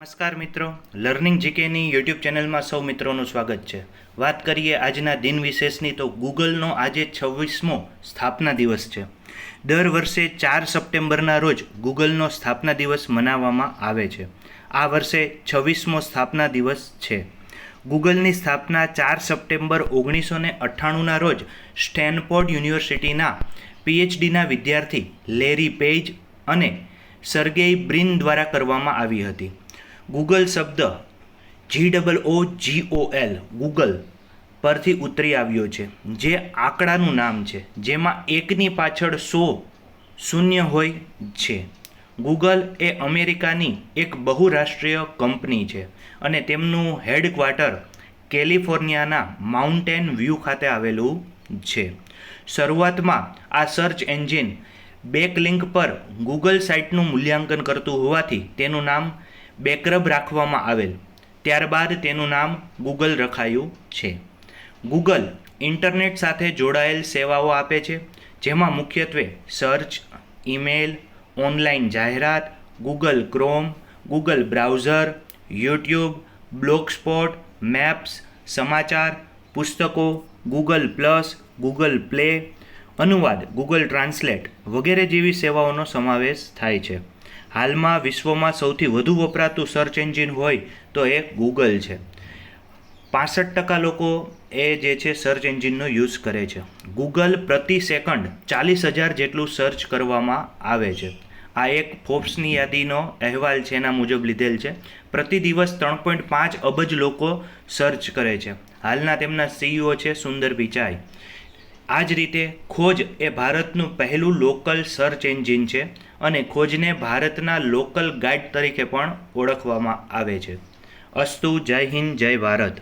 નમસ્કાર મિત્રો. Learning જીકેની YouTube ચેનલમાં સૌ મિત્રોનું સ્વાગત છે. વાત કરીએ આજના દિન વિશેષની તો ગૂગલનો આજે છવ્વીસમો સ્થાપના દિવસ છે. દર વર્ષે ચાર સપ્ટેમ્બરના રોજ ગૂગલનો સ્થાપના દિવસ મનાવવામાં આવે છે. આ વર્ષે છવ્વીસમો સ્થાપના દિવસ છે. ગૂગલની સ્થાપના ચાર સપ્ટેમ્બર ઓગણીસો ને અઠ્ઠાણુંના રોજ સ્ટેનફોર્ડ યુનિવર્સિટીના પીએચડીના વિદ્યાર્થી લેરી પેજ અને સર્ગેઈ બ્રિન દ્વારા કરવામાં આવી હતી. ગૂગલ શબ્દ G double O G O L Google પરથી ઉતરી આવ્યો છે. જે આંકડાનું નામ છે, જેમાં એકની પાછળ સો શૂન્ય હોય છે. ગૂગલ એ અમેરિકાની એક બહુરાષ્ટ્રીય કંપની છે અને તેમનું હેડક્વાર્ટર કેલિફોર્નિયાના માઉન્ટેન વ્યૂ ખાતે આવેલું છે. શરૂઆતમાં આ સર્ચ એન્જિન બેકલિંક પર ગૂગલ સાઇટનું મૂલ્યાંકન કરતું હોવાથી તેનું નામ બેકરબ રાખવામાં આવેલ. ત્યારબાદ તેનું નામ ગૂગલ રખાયું છે. ગૂગલ ઇન્ટરનેટ સાથે જોડાયેલ સેવાઓ આપે છે, જેમાં મુખ્યત્વે સર્ચ, ઈમેલ, ઓનલાઈન જાહેરાત, Google Chrome, Google browser, YouTube, Blogspot, maps, સમાચાર, પુસ્તકો, ગૂગલ પ્લસ, ગૂગલ પ્લે, અનુવાદ, ગૂગલ ટ્રાન્સલેટ વગેરે જેવી સેવાઓનો સમાવેશ થાય છે. હાલમાં વિશ્વમાં સૌથી વધુ વપરાતું સર્ચ એન્જિન હોય તો એ ગૂગલ છે. પાસઠ ટકા લોકો એ જે છે સર્ચ એન્જિનનો યુઝ કરે છે. ગૂગલ પ્રતિ સેકન્ડ ચાલીસ હજાર જેટલું સર્ચ કરવામાં આવે છે. આ એક ફોર્બ્સની યાદીનો અહેવાલ છે, એના મુજબ લીધેલ છે. પ્રતિ દિવસ ત્રણ પોઈન્ટ પાંચ અબજ લોકો સર્ચ કરે છે. હાલના તેમના સીઈઓ છે સુંદર પિચાઈ. આ જ રીતે ખોજ એ ભારતનું પહેલું લોકલ સર્ચ એન્જિન છે અને ખોજને ભારતના લોકલ ગાઈડ તરીકે પણ ઓળખવામાં આવે છે. અસ્તુ, જય હિન્દ, જય ભારત.